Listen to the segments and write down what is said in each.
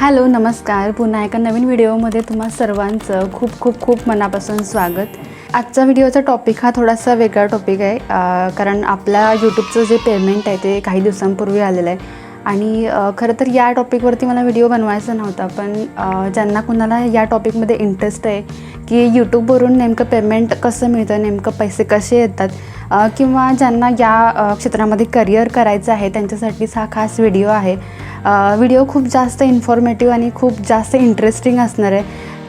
Hello नमस्कार. पुन्हा एका नवीन व्हिडिओमध्ये तुम्हा सर्वांचं खूप खूप खूप मनापासून स्वागत. आजचा व्हिडिओचा टॉपिक हा थोडासा वेगळा टॉपिक आहे कारण आपल्या यूट्यूबचं जे पेमेंट आहे ते काही दिवसांपूर्वी आलेलं आहे. आणि खरं तर या टॉपिकवरती मला व्हिडिओ बनवायचा नव्हता पण ज्यांना कुणाला या टॉपिकमध्ये इंटरेस्ट आहे की यूट्यूबवरून नेमकं पेमेंट कसं मिळतं नेमकं पैसे कसे येतात किंवा ज्यांना या क्षेत्रामध्ये करिअर करायचं आहे त्यांच्यासाठीच हा खास व्हिडिओ आहे व्हिडिओ खूप जास्त इन्फॉर्मेटिव्ह आणि खूप जास्त इंटरेस्टिंग असणार आहे.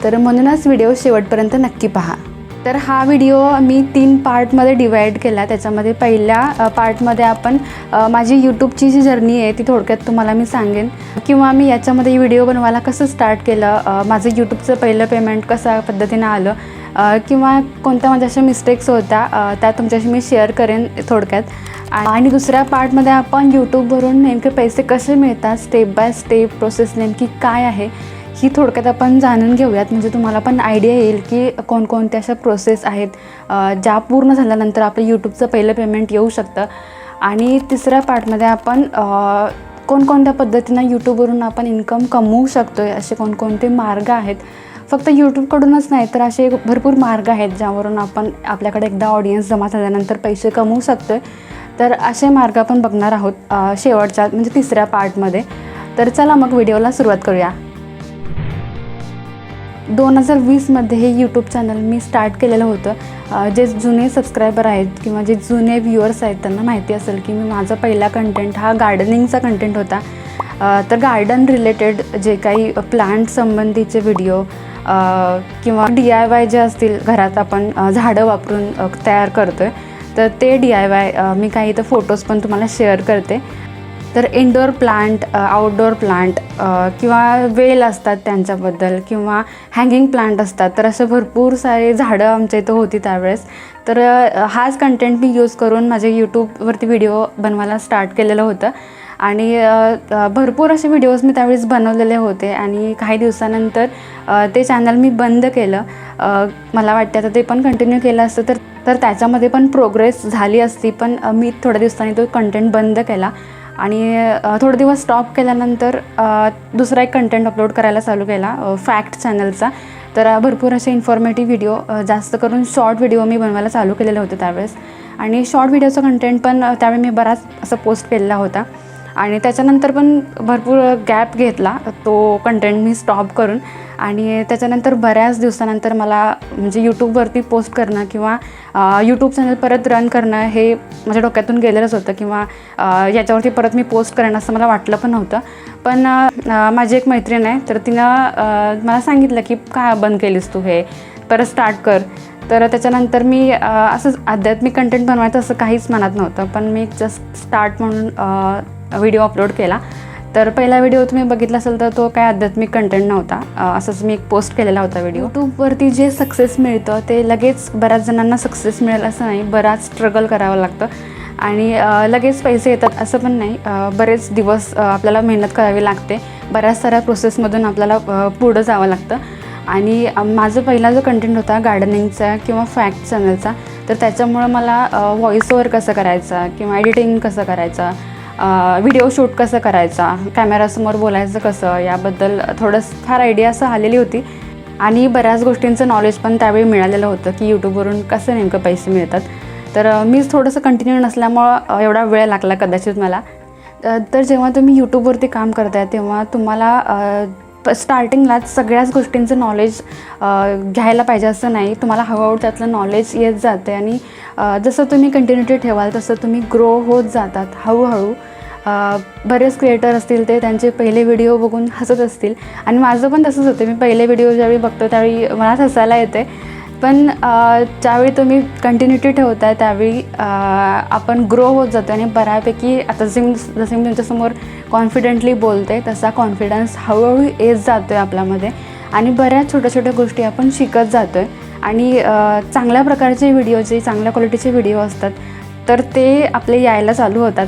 तर म्हणूनच व्हिडिओ शेवटपर्यंत नक्की पहा. तर हा व्हिडिओ मी तीन पार्टमध्ये डिवाईड केला. त्याच्यामध्ये पहिल्या पार्टमध्ये आपण माझी यूट्यूबची जी जर्नी आहे ती थोडक्यात तुम्हाला मी सांगेन. किंवा मी याच्यामध्ये व्हिडिओ बनवायला कसं स्टार्ट केलं माझं यूट्यूबचं पहिलं पेमेंट कशा पद्धतीनं आलं किंवा कोणत्या माझ्या अशा मिस्टेक्स होत्या त्या तुमच्याशी मी शेअर करेन थोडक्यात. आणि दुसऱ्या पार्टमध्ये आपण यूट्यूबवरून नेमके पैसे कसे मिळतात स्टेप बाय स्टेप प्रोसेस नेमकी काय आहे ही थोडक्यात आपण जाणून घेऊयात. म्हणजे तुम्हाला पण आयडिया येईल की कोणकोणत्या अशा प्रोसेस आहेत ज्या पूर्ण झाल्यानंतर आपलं यूट्यूबचं पहिलं पेमेंट येऊ शकतं. आणि तिसऱ्या पार्टमध्ये आपण कोणकोणत्या पद्धतीनं यूट्यूबवरून आपण इन्कम कमवू शकतो आहे असे कोणकोणते मार्ग आहेत. फक्त यूट्यूबकडूनच नाही तर असे भरपूर मार्ग आहेत ज्यावरून आपण आपल्याकडे एकदा ऑडियन्स जमा झाल्यानंतर पैसे कमवू शकतो आहे तर असे मार्ग आपण बघणार आहोत शेवटच्या म्हणजे तिसऱ्या पार्टमध्ये. तर चला मग व्हिडिओला सुरुवात करूया. दोन हजार वीसमध्ये हे यूट्यूब चॅनल मी स्टार्ट केलेलं होतं. जे जुने सबस्क्रायबर आहेत किंवा जे जुने व्ह्युअर्स आहेत त्यांना माहिती असेल की मी माझा पहिला कंटेंट हा गार्डनिंगचा कंटेंट होता. तर गार्डन रिलेटेड जे काही प्लांट संबंधीचे व्हिडिओ किंवा डी आय वाय जे असतील घरात आपण झाडं वापरून तयार करतो आहे तर ते डी आय वाय मी काही इथं फोटोज पण तुम्हाला शेअर करते. तर इनडोअर प्लांट आउटडोअर प्लांट किंवा वेल असतात त्यांच्याबद्दल किंवा हँगिंग प्लांट असतात तर असे भरपूर सारे झाडं आमच्या इथं होती त्यावेळेस. तर हाच कंटेंट मी यूज करून माझ्या यूट्यूबवरती व्हिडिओ बनवायला स्टार्ट केलेलं होतं. आणि भरपूर असे व्हिडिओज मी त्यावेळेस बनवलेले होते आणि काही दिवसानंतर ते चॅनल मी बंद केलं. मला वाटतं आता ते पण कंटिन्यू केलं असतं तर तर त्याच्यामध्ये पण प्रोग्रेस झाली असती पण मी थोड्या दिवसांनी तो कंटेंट बंद केला. आणि थोडे दिवस स्टॉप केल्यानंतर दुसरा एक कंटेंट अपलोड करायला चालू केला फॅक्ट चॅनलचा तर भरपूर असे इन्फॉर्मेटिव्ह व्हिडिओ जास्त करून शॉर्ट व्हिडिओ मी बनवायला चालू केलेले होते त्यावेळेस. आणि शॉर्ट व्हिडिओचं कंटेंट पण त्यावेळी मी बराच असं पोस्ट केलेला होता. आणि त्याच्यानंतर पण भरपूर गॅप घेतला. तो कंटेंट मी स्टॉप करून. आणि त्याच्यानंतर बऱ्याच दिवसानंतर मला म्हणजे यूट्यूबवरती पोस्ट करणं किंवा यूट्यूब चॅनल परत रन करणं हे माझ्या डोक्यातून गेलेलंच होतं किंवा याच्यावरती परत मी पोस्ट करणं असं मला वाटलं पण नव्हतं. पण माझी एक मैत्रीण आहे तर तिनं मला सांगितलं की का बंद केलीस तू हे? परत स्टार्ट कर. तर त्याच्यानंतर मी असंच आध्यात्मिक कंटेंट बनवायचं असं काहीच मनात नव्हतं. पण मी जस्ट स्टार्ट म्हणून व्हिडिओ अपलोड केला. तर पहिला व्हिडिओ तुम्ही बघितला असेल तर तो काय आध्यात्मिक कंटेंट नव्हता. असंच मी एक पोस्ट केलेला होता व्हिडिओ यूट्यूबवरती जे सक्सेस मिळतं ते लगेच बऱ्याच जणांना सक्सेस मिळेल असं नाही. बराच स्ट्रगल करावं लागतं. आणि लगेच पैसे येतात असं पण नाही. बरेच दिवस आपल्याला मेहनत करावी लागते. बऱ्याच साऱ्या प्रोसेसमधून आपल्याला पुढं जावं लागतं. आणि माझं पहिला जो कंटेंट होता गार्डनिंगचा किंवा फॅक्ट चॅनलचा तर त्याच्यामुळं मला व्हॉइस ओवर कसं करायचा किंवा एडिटिंग कसं करायचं व्हिडिओ शूट कसं करायचा कॅमेरासमोर बोलायचं कसं याबद्दल थोडंसं फार आयडिया असं आलेली होती. आणि बऱ्याच गोष्टींचं नॉलेज पण त्यावेळी मिळालेलं होतं की यूट्यूबवरून कसं नेमकं पैसे मिळतात. तर मीच थोडंसं कंटिन्यू नसल्यामुळं एवढा वेळ लागला कदाचित मला. तर जेव्हा तुम्ही यूट्यूबवरती काम करताय तेव्हा तुम्हाला स्टार्टिंगलाच सगळ्याच गोष्टींचं नॉलेज घ्यायला पाहिजे असं नाही. तुम्हाला हळूहळू त्यातलं नॉलेज येत जाते आणि जसं तुम्ही कंटिन्युटी ठेवाल तसं तुम्ही ग्रो होत जातात हळूहळू. बरेच क्रिएटर असतील ते त्यांचे पहिले व्हिडिओ बघून हसत असतील. आणि माझं पण तसंच होतं. मी पहिले व्हिडिओ ज्यावेळी बघतो त्यावेळी मलाच हसायला येते. पण ज्यावेळी तुम्ही कंटिन्युटी ठेवताय त्यावेळी आपण ग्रो होत जातो आणि बऱ्यापैकी आता जे मी जसे मी तुमच्यासमोर कॉन्फिडेंटली बोलते तसा कॉन्फिडन्स हळूहळू येत जातो आहे आपल्यामध्ये. आणि बऱ्याच छोट्या छोट्या गोष्टी आपण शिकत जातो आहे आणि चांगल्या प्रकारचे व्हिडिओ जे चांगल्या क्वालिटीचे व्हिडिओ असतात तर ते आपले यायला चालू होतात.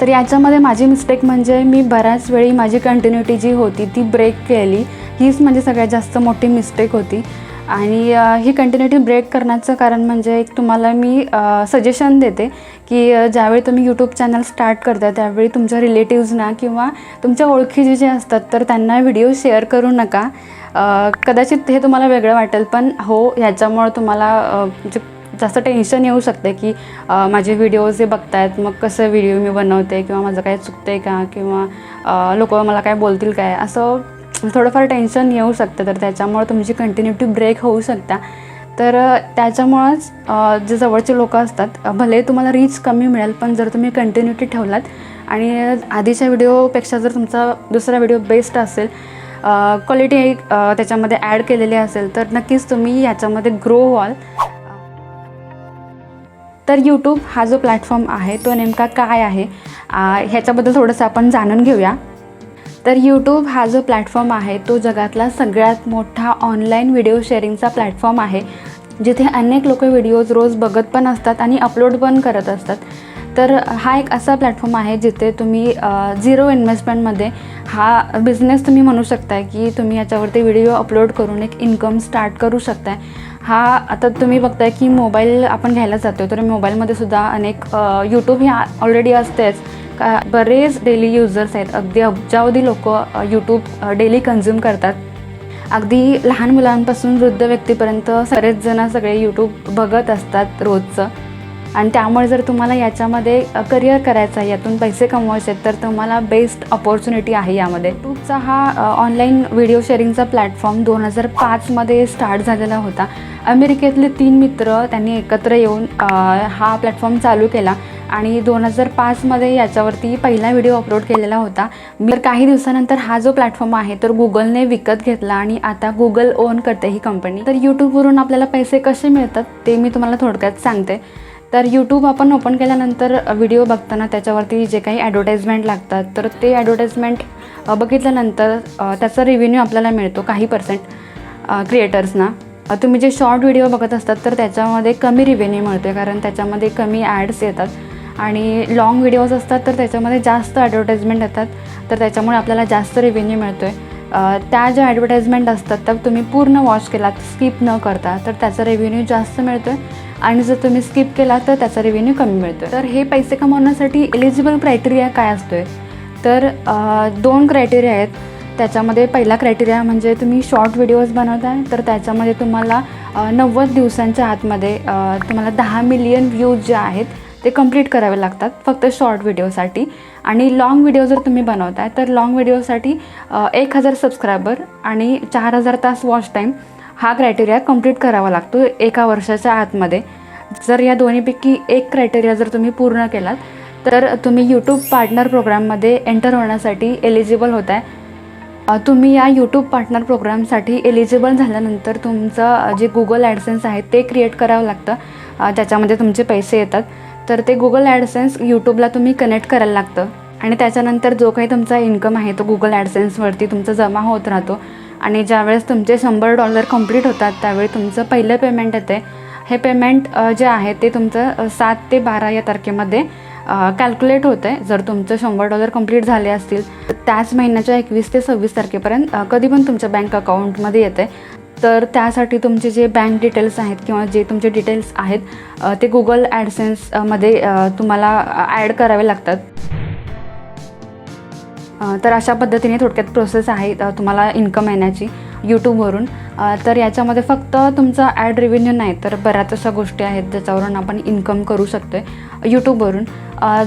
तर याच्यामध्ये माझी मिस्टेक म्हणजे मी बऱ्याच वेळी माझी कंटिन्युटी जी होती ती ब्रेक केली. हीच म्हणजे सगळ्यात जास्त मोठी मिस्टेक होती. आणि ही कंटिन्युटी ब्रेक करण्याचं कारण म्हणजे एक तुम्हाला मी सजेशन देते की ज्यावेळी तुम्ही यूट्यूब चॅनल स्टार्ट करता त्यावेळी तुमच्या रिलेटिव्जना किंवा तुमच्या ओळखीचे जे असतात तर त्यांना व्हिडिओ शेअर करू नका. कदाचित हे तुम्हाला वेगळं वाटेल पण हो ह्याच्यामुळं तुम्हाला जे म्हणजे जास्त टेन्शन येऊ शकते की माझे व्हिडिओज जे बघतायत मग कसं व्हिडिओ मी बनवते किंवा माझं काय चुकतं आहे का किंवा लोक मला काय बोलतील काय? असं थोडंफार टेन्शन येऊ शकतं. तर त्याच्यामुळं तुमची कंटिन्युटी ब्रेक होऊ शकता. तर त्याच्यामुळंच जे जवळचे लोक असतात भले तुम्हाला रीच कमी मिळेल पण जर तुम्ही कंटिन्युटी ठेवलात आणि आधीच्या व्हिडिओपेक्षा जर तुमचा दुसरा व्हिडिओ बेस्ट असेल क्वालिटी त्याच्यामध्ये ॲड केलेली असेल तर नक्कीच तुम्ही याच्यामध्ये ग्रो व्हाल. तर यूट्यूब हा जो प्लॅटफॉर्म आहे तो नेमका काय आहे? ह्याच्याबद्दल थोडंसं आपण जाणून घेऊया. तर यूट्यूब हा जो प्लॅटफॉर्म आहे तो जगातला सगळ्यात मोठा ऑनलाईन व्हिडिओ शेअरिंगचा प्लॅटफॉर्म आहे जिथे अनेक लोक व्हिडिओज रोज बघत पण असतात आणि अपलोड पण करत असतात. तर हा एक असा प्लॅटफॉर्म आहे जिथे तुम्ही झिरो इन्व्हेस्टमेंटमध्ये हा बिझनेस तुम्ही म्हणू शकताय की तुम्ही याच्यावरती व्हिडिओ अपलोड करून एक इन्कम स्टार्ट करू शकताय. हा आता तुम्ही बघताय की मोबाईल आपण घ्यायला जातो तर मोबाईलमध्ये सुद्धा अनेक यूट्यूब हे ऑलरेडी असतेच. का बरेच डेली युजर्स आहेत. अगदी अब्जावधी लोक यूट्यूब डेली कन्झ्युम करतात. अगदी लहान मुलांपासून वृद्ध व्यक्तीपर्यंत बरेच जण सगळे यूट्यूब बघत असतात रोजचं. आणि त्यामुळे जर तुम्हाला याच्यामध्ये करिअर करायचं आहे यातून पैसे कमवायचे आहेत तर तुम्हाला बेस्ट अपॉर्च्युनिटी आहे यामध्ये. यूट्यूबचा हा ऑनलाईन व्हिडिओ शेअरिंगचा प्लॅटफॉर्म दोन हजार पाचमध्ये स्टार्ट झालेला होता. अमेरिकेतले तीन मित्र त्यांनी एकत्र येऊन हा प्लॅटफॉर्म चालू केला आणि दोन हजार पाचमध्ये याच्यावरती पहिला व्हिडिओ अपलोड केलेला होता. तर काही दिवसानंतर हा जो प्लॅटफॉर्म आहे तर गुगलने विकत घेतला आणि आता गुगल ओन करते ही कंपनी तर यूट्यूबवरून आपल्याला पैसे कसे मिळतात ते मी तुम्हाला थोडक्यात सांगते. तर यूट्यूब आपण ओपन केल्यानंतर व्हिडिओ बघताना त्याच्यावरती जे काही ॲडव्हर्टाईजमेंट लागतात तर ते ॲडव्हर्टाईजमेंट बघितल्यानंतर त्याचा रिव्हेन्यू आपल्याला मिळतो काही पर्सेंट क्रिएटर्सना तुम्ही जे शॉर्ट व्हिडिओ बघत असतात तर त्याच्यामध्ये कमी रिव्हेन्यू मिळतो कारण त्याच्यामध्ये कमी ॲड्स येतात. आणि लाँग व्हिडिओज असतात तर त्याच्यामध्ये जास्त ॲडव्हर्टाईजमेंट येतात तर त्याच्यामुळे आपल्याला जास्त रिव्हेन्यू मिळतो आहे त्या ज्या ॲडव्हर्टाईजमेंट असतात त्या तुम्ही पूर्ण वॉच केलात स्किप न करता तर त्याचा रेव्हेन्यू जास्त मिळतो आहे आणि जर तुम्ही स्किप केला तर त्याचा रेव्हेन्यू कमी मिळतो तर हे पैसे कमवण्यासाठी एलिजिबल क्रायटेरिया काय असतो आहे तर दोन क्रायटेरिया आहेत. त्याच्यामध्ये पहिला क्रायटेरिया म्हणजे तुम्ही शॉर्ट व्हिडिओज बनवताय तर त्याच्यामध्ये तुम्हाला नव्वद दिवसांच्या आतमध्ये तुम्हाला दहा मिलियन व्ह्यूज जे आहेत ते कंप्लीट करावे लागतात फक्त शॉर्ट व्हिडिओसाठी आणि लाँग व्हिडिओ जर तुम्ही बनवताय तर लाँग व्हिडिओसाठी एक हजार सबस्क्रायबर आणि चार हजार तास वॉच टाईम हा क्रायटेरिया कंप्लीट करावा लागतो एका वर्षाच्या आतमध्ये. जर या दोन्हीपैकी एक क्रायटेरिया जर तुम्ही पूर्ण केलात तर तुम्ही यूट्यूब पार्टनर प्रोग्राममध्ये एंटर होण्यासाठी एलिजिबल होत आहे तुम्ही या यूट्यूब पार्टनर प्रोग्रामसाठी एलिजिबल झाल्यानंतर तुमचं जे गुगल ॲडसेन्स आहे ते क्रिएट करावं लागतं. ज्याच्यामध्ये तुमचे पैसे येतात. तर ते गुगल ॲडसेन्स यूट्यूबला तुम्ही कनेक्ट करायला लागतं. आणि त्याच्यानंतर जो काही तुमचा इन्कम आहे तो गुगल ॲडसेन्सवरती तुमचा जमा होत राहतो. आणि ज्यावेळेस तुमचे शंभर डॉलर कंप्लीट होतात त्यावेळी तुमचं पहिलं पेमेंट येते. हे पेमेंट जे आहे ते तुमचं सात ते बारा या तारखेमध्ये कॅल्क्युलेट होतं आहे जर तुमचं शंभर डॉलर कंप्लीट झाले असतील त्याच महिन्याच्या एकवीस ते सव्वीस तारखेपर्यंत कधी पण तुमच्या बँक अकाउंटमध्ये येते तर त्यासाठी तुमचे जे बँक डिटेल्स आहेत किंवा जे तुमचे डिटेल्स आहेत ते गुगल ॲडसेन्समध्ये तुम्हाला ॲड करावे लागतात. तर अशा पद्धतीने थोडक्यात प्रोसेस आहे तुम्हाला इन्कम येण्याची यूट्यूबवरून तर याच्यामध्ये फक्त तुमचा ॲड रेव्हेन्यू नाही तर बऱ्याच अशा गोष्टी आहेत ज्याच्यावरून आपण इन्कम करू शकतो आहे यूट्यूबवरून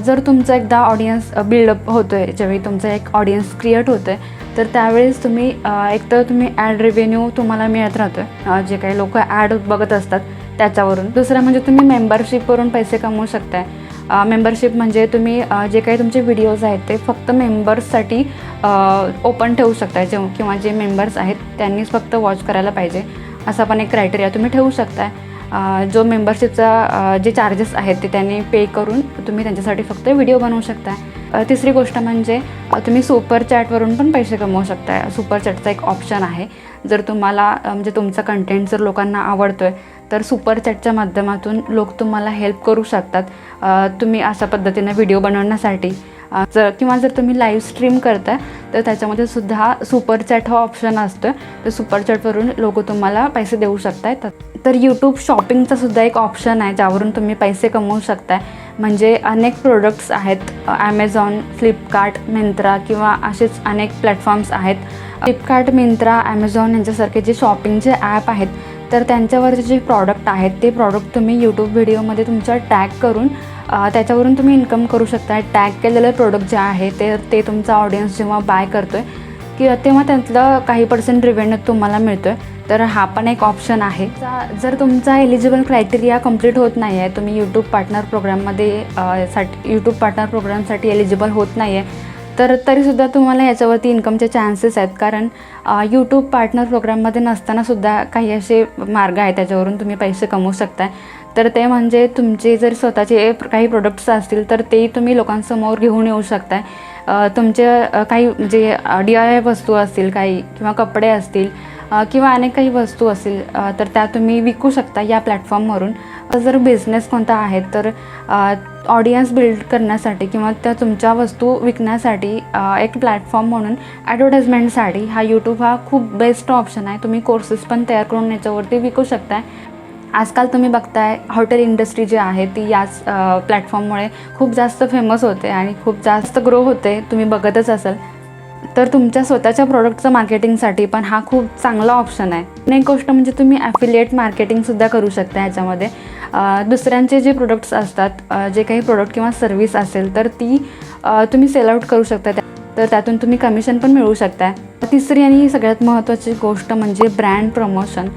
जर तुमचा एकदा ऑडियन्स बिल्डअप होतो आहे ज्यावेळी तुमचा एक ऑडियन्स क्रिएट होतो आहे तर त्यावेळेस तुम्ही एक एकतर तुम्ही ॲड रेव्हेन्यू तुम्हाला मिळत राहतो आहे जे काही लोक ॲड बघत असतात त्याच्यावरून. दुसरं म्हणजे तुम्ही मेंबरशिपवरून पैसे कमवू शकताय. मेंबरशिप म्हणजे तुम्ही जे काही तुमचे व्हिडिओज आहेत ते फक्त मेंबर्ससाठी ओपन ठेवू शकताय. जे किंवा जे मेंबर्स आहेत त्यांनीच फक्त वॉच करायला पाहिजे. असा पण एक क्रायटेरिया तुम्ही ठेवू शकताय. जो मेंबरशिपचा जे चार्जेस आहेत ते त्यांनी पे करून तुम्ही त्यांच्यासाठी फक्त व्हिडिओ बनवू शकताय. तिसरी गोष्ट म्हणजे तुम्ही सुपर चॅटवरून पण पैसे कमवू शकताय. सुपर चॅटचा एक ऑप्शन आहे. जर तुम्हाला म्हणजे तुमचा कंटेंट जर लोकांना आवडतो आहे तर सुपर चॅटच्या माध्यमातून लोक तुम्हाला हेल्प करू शकतात. तुम्ही अशा पद्धतीनं व्हिडिओ बनवण्यासाठी. जर किंवा जर तुम्ही लाईव्ह स्ट्रीम करताय तर त्याच्यामध्ये सुद्धा सुपर चॅट हा ऑप्शन असतो तर सुपर चॅटवरून लोक तुम्हाला पैसे देऊ शकताय. तर यूट्यूब शॉपिंगचा सुद्धा एक ऑप्शन आहे ज्यावरून तुम्ही पैसे कमवू शकताय. म्हणजे अनेक प्रोडक्ट्स आहेत. ॲमेझॉन फ्लिपकार्ट मिंत्रा किंवा असेच अनेक प्लॅटफॉर्म्स आहेत. फ्लिपकार्ट मिंत्रा ॲमेझॉन यांच्यासारखे जे शॉपिंगचे ॲप आहेत तर त्यांच्यावरचे जे प्रॉडक्ट आहेत ते प्रॉडक्ट तुम्ही यूट्यूब व्हिडिओमध्ये तुमच्या टॅग करून त्याच्यावरून तुम्ही इन्कम करू शकता. टॅग केलेलं प्रोडक्ट जे आहे ते ते तुमचा ऑडियन्स जेव्हा बाय करतो आहे किंवा तेव्हा त्यातलं काही पर्सेंट रिव्हेन्यू तुम्हाला मिळतो आहे तर हा पण एक ऑप्शन आहे. जर तुमचा एलिजिबल क्रायटेरिया कंप्लीट होत नाही आहे तुम्ही यूट्यूब पार्टनर प्रोग्राममध्ये साठी यूट्यूब पार्टनर प्रोग्रामसाठी एलिजिबल होत नाही आहे तर तरीसुद्धा तुम्हाला याच्यावरती इन्कमचे चान्सेस आहेत. कारण यूट्यूब पार्टनर प्रोग्राममध्ये नसतानासुद्धा काही असे मार्ग आहेत त्याच्यावरून तुम्ही पैसे कमवू शकताय. तर ते म्हणजे तुमचे जर स्वतःचे काही प्रोडक्ट्स असतील तर ते तुम्ही लोकांसमोर घेऊन येऊ शकताय. तुमचे काही जे डी आय आय वस्तू असतील काही किंवा कपडे असतील किंवा अनेक काही वस्तू असतील तर त्या तुम्ही विकू शकता या प्लॅटफॉर्मवरून जर बिझनेस कोणता आहे तर ऑडियन्स बिल्ड करण्यासाठी किंवा त्या तुमच्या वस्तू विकण्यासाठी एक प्लॅटफॉर्म म्हणून ॲडव्हर्टाईजमेंटसाठी हा यूट्यूब हा खूप बेस्ट ऑप्शन आहे. तुम्ही कोर्सेस पण तयार करून याच्यावरती विकू शकताय. आजकाल तुम्ही बघताय हॉटेल इंडस्ट्री जी आहे ती याच प्लॅटफॉर्ममुळे खूप जास्त फेमस होते आणि खूप जास्त ग्रो होते. तुम्ही बघतच असाल. तर तुमच्या स्वतःच्या प्रोडक्टचं मार्केटिंगसाठी पण हा खूप चांगला ऑप्शन आहे. आणि एक गोष्ट म्हणजे तुम्ही ॲफिलिएट मार्केटिंगसुद्धा करू शकता ह्याच्यामध्ये दुसऱ्यांचे जे प्रोडक्ट्स असतात जे काही प्रोडक्ट किंवा सर्व्हिस असेल तर ती तुम्ही सेल आउट करू शकता. त्या- तर त्यातून तुम्ही कमिशन पण मिळवू शकता तिसरी आणि सगळ्यात महत्त्वाची गोष्ट म्हणजे ब्रँड प्रमोशन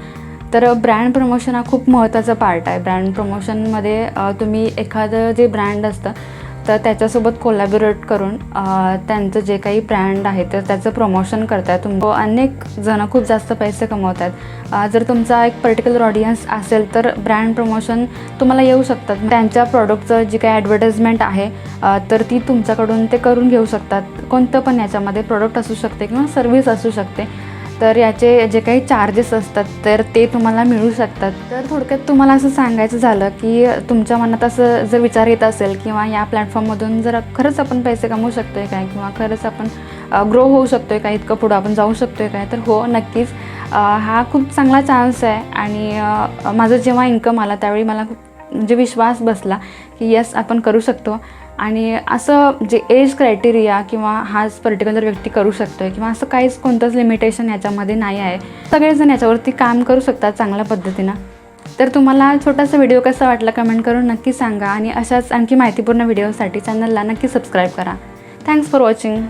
तर ब्रँड प्रमोशन हा खूप महत्त्वाचा पार्ट आहे. ब्रँड प्रमोशनमध्ये तुम्ही एखादं जे ब्रँड असतं तर त्याच्यासोबत कोलॅबोरेट करून त्यांचं जे काही ब्रँड आहे तर त्याचं प्रमोशन करतात तुम हो, अनेक जणं खूप जास्त पैसे कमवत आहेत जर तुमचा एक पर्टिक्युलर ऑडियन्स असेल तर ब्रँड प्रमोशन तुम्हाला येऊ शकतात. त्यांच्या प्रॉडक्टचं जी काही ॲडव्हर्टाइजमेंट आहे तर ती तुमच्याकडून ते करून घेऊ शकतात. कोणतं पण याच्यामध्ये प्रोडक्ट असू शकते किंवा सर्व्हिस असू शकते. तर याचे जे काही चार्जेस असतात तर ते तुम्हाला मिळू शकतात. तर थोडक्यात तुम्हाला असं सांगायचं झालं की तुमच्या मनात असं जर विचार येत असेल किंवा या प्लॅटफॉर्ममधून जर खरंच आपण पैसे कमवू शकतो आहे काय किंवा खरंच आपण ग्रो होऊ शकतो आहे काय इतकं पुढं आपण जाऊ शकतो आहे काय तर हो नक्कीच. हा खूप चांगला चान्स आहे आणि माझं जेव्हा इन्कम आला त्यावेळी मला खूप म्हणजे विश्वास बसला की यस आपण करू शकतो. आणि असं जे एज क्रायटेरिया किंवा हाच पर्टिक्युलर व्यक्ती करू शकतो आहे किंवा असं काहीच कोणतंच लिमिटेशन याच्यामध्ये नाही आहे सगळेजण याच्यावरती काम करू शकतात चांगल्या पद्धतीनं. तर तुम्हाला छोटासा व्हिडिओ कसा वाटला कमेंट करून नक्की सांगा आणि अशाच आणखी माहितीपूर्ण व्हिडिओसाठी चॅनलला नक्की सबस्क्राईब करा. Thanks for watching